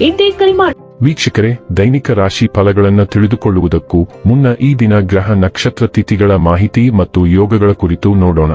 ಎಂದೇ ಕರೆ ಮಾಡಿ ವೀಕ್ಷಕರೇ, ದೈನಿಕ ರಾಶಿ ಫಲಗಳನ್ನು ತಿಳಿದುಕೊಳ್ಳುವುದಕ್ಕೂ ಮುನ್ನ ಈ ದಿನ ಗ್ರಹ ನಕ್ಷತ್ರ ತಿಥಿಗಳ ಮಾಹಿತಿ ಮತ್ತು ಯೋಗಗಳ ಕುರಿತು ನೋಡೋಣ.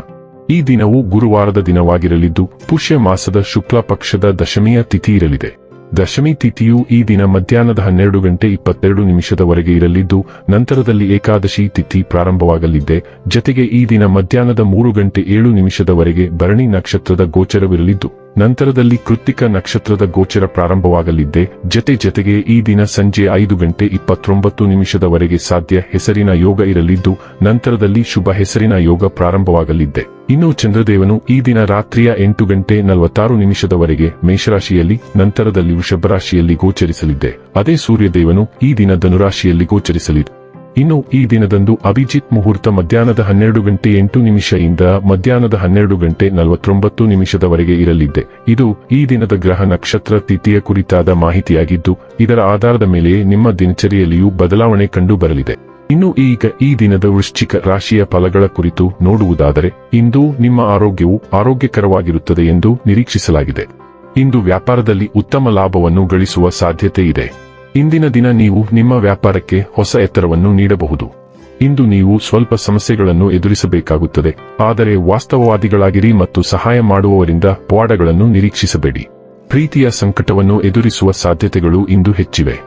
ಈ ದಿನವು ಗುರುವಾರದ ದಿನವಾಗಿರಲಿದ್ದು, ಪುಷ್ಯ ಮಾಸದ ಶುಕ್ಲ ಪಕ್ಷದ ದಶಮಿಯ ತಿಥಿ ಇರಲಿದೆ. ದಶಮಿ ತಿಥಿಯು ಈ ದಿನ ಮಧ್ಯಾಹ್ನದ ಹನ್ನೆರಡು ಗಂಟೆ ಇಪ್ಪತ್ತೆರಡು ನಿಮಿಷದವರೆಗೆ ಇರಲಿದ್ದು, ನಂತರದಲ್ಲಿ ಏಕಾದಶಿ ತಿಥಿ ಪ್ರಾರಂಭವಾಗಲಿದೆ ಜತೆಗೆ ಈ ದಿನ ಮಧ್ಯಾಹ್ನದ ಮೂರು ಗಂಟೆ ಏಳು ನಿಮಿಷದವರೆಗೆ ಭರಣಿ ನಕ್ಷತ್ರದ ಗೋಚರವಿರಲಿದ್ದು. ನಂತರದಲ್ಲಿ ಕೃತಿಕ ನಕ್ಷತ್ರದ ಗೋಚರ ಪ್ರಾರಂಭವಾಗಲಿದ್ದೆ. ಜತೆ ಜತೆಗೆ ಈ ದಿನ ಸಂಜೆ ಐದು ಗಂಟೆ ಇಪ್ಪತ್ತೊಂಬತ್ತು ನಿಮಿಷದವರೆಗೆ ಸಾಧ್ಯ ಹೆಸರಿನ ಯೋಗ ಇರಲಿದ್ದು, ನಂತರದಲ್ಲಿ ಶುಭ ಹೆಸರಿನ ಯೋಗ ಪ್ರಾರಂಭವಾಗಲಿದ್ದೆ. ಇನ್ನು ಚಂದ್ರದೇವನು ಈ ದಿನ ರಾತ್ರಿಯ ಎಂಟು ಗಂಟೆ ನಲವತ್ತಾರು ನಿಮಿಷದವರೆಗೆ ಮೇಷರಾಶಿಯಲ್ಲಿ, ನಂತರದಲ್ಲಿ ವೃಷಭರಾಶಿಯಲ್ಲಿ ಗೋಚರಿಸಲಿದ್ದೆ. ಅದೇ ಸೂರ್ಯದೇವನು ಈ ದಿನ ಧನುರಾಶಿಯಲ್ಲಿ ಗೋಚರಿಸಲಿದೆ ಇನ್ನು ಈ ದಿನದಂದು ಅಭಿಜಿತ್ ಮುಹೂರ್ತ ಮಧ್ಯಾಹ್ನದ ಹನ್ನೆರಡು ಗಂಟೆ ಎಂಟು ನಿಮಿಷದಿಂದ ಮಧ್ಯಾಹ್ನದ ಹನ್ನೆರಡು ಗಂಟೆ ನಲವತ್ತೊಂಬತ್ತು ನಿಮಿಷದವರೆಗೆ ಇರಲಿದೆ. ಇದು ಈ ದಿನದ ಗ್ರಹ ನಕ್ಷತ್ರ ತಿಥಿಯ ಕುರಿತಾದ ಮಾಹಿತಿಯಾಗಿದ್ದು, ಇದರ ಆಧಾರದ ಮೇಲೆ ನಿಮ್ಮ ದಿನಚರಿಯಲ್ಲಿಯೂ ಬದಲಾವಣೆ ಕಂಡು ಬರಲಿದೆ ಇನ್ನು ಈಗ ಈ ದಿನದ ವೃಶ್ಚಿಕ ರಾಶಿಯ ಫಲಗಳ ಕುರಿತು ನೋಡುವುದಾದರೆ, ಇಂದು ನಿಮ್ಮ ಆರೋಗ್ಯವು ಆರೋಗ್ಯಕರವಾಗಿರುತ್ತದೆ ಎಂದು ನಿರೀಕ್ಷಿಸಲಾಗಿದೆ. ಇಂದು ವ್ಯಾಪಾರದಲ್ಲಿ ಉತ್ತಮ ಲಾಭವನ್ನು ಗಳಿಸುವ ಸಾಧ್ಯತೆ ಇದೆ. ಇಂದಿನ ದಿನ ನೀವು ನಿಮ್ಮ ವ್ಯಾಪಾರಕ್ಕೆ ಹೊಸ ಎತ್ತರವನ್ನು ನೀಡಬಹುದು. ಇಂದು ನೀವು ಸ್ವಲ್ಪ ಸಮಸ್ಯೆಗಳನ್ನು ಎದುರಿಸಬೇಕಾಗುತ್ತದೆ. ಆದರೆ ವಾಸ್ತವವಾದಿಗಳಾಗಿರಿ ಮತ್ತು ಸಹಾಯ ಮಾಡುವವರಿಂದ ಪವಾಡಗಳನ್ನು ನಿರೀಕ್ಷಿಸಬೇಡಿ. ಪ್ರೀತಿಯ ಸಂಕಟವನ್ನು ಎದುರಿಸುವ ಸಾಧ್ಯತೆಗಳು ಇಂದು ಹೆಚ್ಚಿವೆ.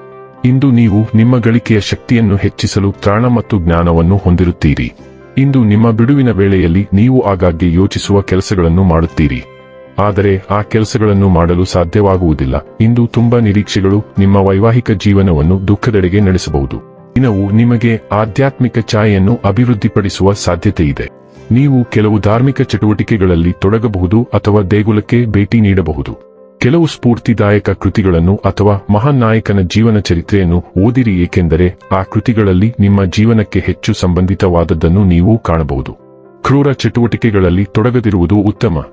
ಇಂದು ನೀವು ನಿಮ್ಮ ಗಳಿಕೆಯ ಶಕ್ತಿಯನ್ನು ಹೆಚ್ಚಿಸಲು ತ್ರಾಣ ಮತ್ತು ಜ್ಞಾನವನ್ನು ಹೊಂದಿರುತ್ತೀರಿ. ಇಂದು ನಿಮ್ಮ ಬಿಡುವಿನ ವೇಳೆಯಲ್ಲಿ ನೀವು ಆಗಾಗ್ಗೆ ಯೋಚಿಸುವ ಕೆಲಸಗಳನ್ನು ಮಾಡುತ್ತೀರಿ. ಆದರೆ ಆ ಕೆಲಸಗಳನ್ನು ಮಾಡಲು ಸಾಧ್ಯವಾಗುವುದಿಲ್ಲ. ಇಂದು ತುಂಬಾ ನಿರೀಕ್ಷೆಗಳು ನಿಮ್ಮ ವೈವಾಹಿಕ ಜೀವನವನ್ನು ದುಃಖದೆಡೆಗೆ ನಡೆಸಬಹುದು. ದಿನವು ನಿಮಗೆ ಆಧ್ಯಾತ್ಮಿಕ ಛಾಯೆಯನ್ನು ಅಭಿವೃದ್ಧಿಪಡಿಸುವ ಸಾಧ್ಯತೆ ಇದೆ. ನೀವು ಕೆಲವು ಧಾರ್ಮಿಕ ಚಟುವಟಿಕೆಗಳಲ್ಲಿ ತೊಡಗಬಹುದು ಅಥವಾ ದೇಗುಲಕ್ಕೆ ಭೇಟಿ ನೀಡಬಹುದು. ಕೆಲವು ಸ್ಫೂರ್ತಿದಾಯಕ ಕೃತಿಗಳನ್ನು ಅಥವಾ ಮಹಾನ್ ನಾಯಕನ ಜೀವನ ಚರಿತ್ರೆಯನ್ನು ಓದಿರಿ, ಏಕೆಂದರೆ ಆ ಕೃತಿಗಳಲ್ಲಿ ನಿಮ್ಮ ಜೀವನಕ್ಕೆ ಹೆಚ್ಚು ಸಂಬಂಧಿತವಾದದ್ದನ್ನು ನೀವು ಕಾಣಬಹುದು. ಕ್ರೂರ ಚಟುವಟಿಕೆಗಳಲ್ಲಿ ತೊಡಗದಿರುವುದು ಉತ್ತಮ.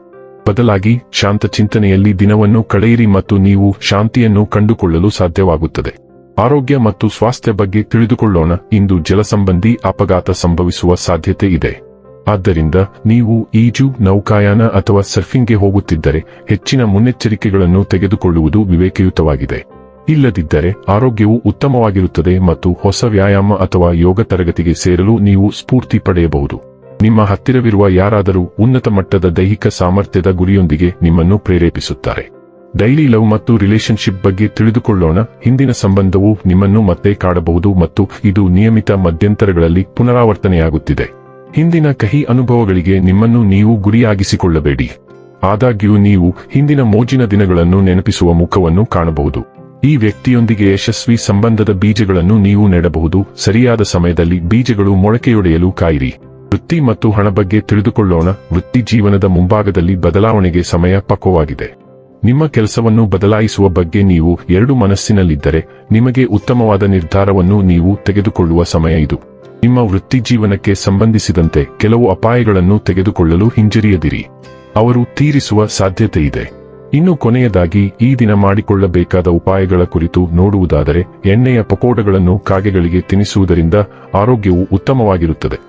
ಬದಲಾಗಿ ಶಾಂತ ಚಿಂತನೆಯಲ್ಲಿ ದಿನವನ್ನು ಕಳೆಯಿರಿ ಮತ್ತು ನೀವು ಶಾಂತಿಯನ್ನು ಕಂಡುಕೊಳ್ಳಲು ಸಾಧ್ಯವಾಗುತ್ತದೆ. ಆರೋಗ್ಯ ಮತ್ತು ಸ್ವಾಸ್ಥ್ಯ ಬಗ್ಗೆ ತಿಳಿದುಕೊಳ್ಳೋಣ. ಇಂದು ಜಲಸಂಬಂಧಿ ಅಪಘಾತ ಸಂಭವಿಸುವ ಸಾಧ್ಯತೆ ಇದೆ. ಆದ್ದರಿಂದ ನೀವು ಈಜು, ನೌಕಾಯಾನ ಅಥವಾ ಸರ್ಫಿಂಗ್ಗೆ ಹೋಗುತ್ತಿದ್ದರೆ ಹೆಚ್ಚಿನ ಮುನ್ನೆಚ್ಚರಿಕೆಗಳನ್ನು ತೆಗೆದುಕೊಳ್ಳುವುದು ವಿವೇಕಯುತವಾಗಿದೆ. ಇಲ್ಲದಿದ್ದರೆ ಆರೋಗ್ಯವು ಉತ್ತಮವಾಗಿರುತ್ತದೆ ಮತ್ತು ಹೊಸ ವ್ಯಾಯಾಮ ಅಥವಾ ಯೋಗ ತರಗತಿಗೆ ಸೇರಲು ನೀವು ಸ್ಫೂರ್ತಿ ಪಡೆಯಬಹುದು. ನಿಮ್ಮ ಹತ್ತಿರವಿರುವ ಯಾರಾದರೂ ಉನ್ನತ ಮಟ್ಟದ ದೈಹಿಕ ಸಾಮರ್ಥ್ಯದ ಗುರಿಯೊಂದಿಗೆ ನಿಮ್ಮನ್ನು ಪ್ರೇರೇಪಿಸುತ್ತಾರೆ. ಡೈಲಿ ಲವ್ ಮತ್ತು ರಿಲೇಶನ್ಶಿಪ್ ಬಗ್ಗೆ ತಿಳಿದುಕೊಳ್ಳೋಣ. ಹಿಂದಿನ ಸಂಬಂಧವು ನಿಮ್ಮನ್ನು ಮತ್ತೆ ಕಾಡಬಹುದು ಮತ್ತು ಇದು ನಿಯಮಿತ ಮಧ್ಯಂತರಗಳಲ್ಲಿ ಪುನರಾವರ್ತನೆಯಾಗುತ್ತಿದೆ. ಹಿಂದಿನ ಕಹಿ ಅನುಭವಗಳಿಗೆ ನಿಮ್ಮನ್ನು ನೀವು ಗುರಿಯಾಗಿಸಿಕೊಳ್ಳಬೇಡಿ. ಆದಾಗ್ಯೂ ನೀವು ಹಿಂದಿನ ಮೋಜಿನ ದಿನಗಳನ್ನು ನೆನಪಿಸುವ ಮುಖವನ್ನು ಕಾಣಬಹುದು. ಈ ವ್ಯಕ್ತಿಯೊಂದಿಗೆ ಯಶಸ್ವಿ ಸಂಬಂಧದ ಬೀಜಗಳನ್ನು ನೀವು ನೆಡಬಹುದು. ಸರಿಯಾದ ಸಮಯದಲ್ಲಿ ಬೀಜಗಳು ಮೊಳಕೆಯೊಡೆಯಲು ಕಾಯಿರಿ. ವೃತ್ತಿ ಮತ್ತು ಹಣ ಬಗ್ಗೆ ತಿಳಿದುಕೊಳ್ಳೋಣ. ವೃತ್ತಿ ಜೀವನದ ಮುಂಭಾಗದಲ್ಲಿ ಬದಲಾವಣೆಗೆ ಸಮಯ ಪಕ್ವವಾಗಿದೆ. ನಿಮ್ಮ ಕೆಲಸವನ್ನು ಬದಲಾಯಿಸುವ ಬಗ್ಗೆ ನೀವು ಎರಡು ಮನಸ್ಸಿನಲ್ಲಿದ್ದರೆ, ನಿಮಗೆ ಉತ್ತಮವಾದ ನಿರ್ಧಾರವನ್ನು ನೀವು ತೆಗೆದುಕೊಳ್ಳುವ ಸಮಯ ಇದು. ನಿಮ್ಮ ವೃತ್ತಿ ಜೀವನಕ್ಕೆ ಸಂಬಂಧಿಸಿದಂತೆ ಕೆಲವು ಅಪಾಯಗಳನ್ನು ತೆಗೆದುಕೊಳ್ಳಲು ಹಿಂಜರಿಯದಿರಿ. ಅವರು ತೀರಿಸುವ ಸಾಧ್ಯತೆ ಇದೆ. ಇನ್ನು ಕೊನೆಯದಾಗಿ, ಈ ದಿನ ಮಾಡಿಕೊಳ್ಳಬೇಕಾದ ಉಪಾಯಗಳ ಕುರಿತು ನೋಡುವುದಾದರೆ, ಎಣ್ಣೆಯ ಪಕೋಡಗಳನ್ನು ಕಾಗೆಗಳಿಗೆ ತಿನ್ನಿಸುವುದರಿಂದ ಆರೋಗ್ಯವು ಉತ್ತಮವಾಗಿರುತ್ತದೆ.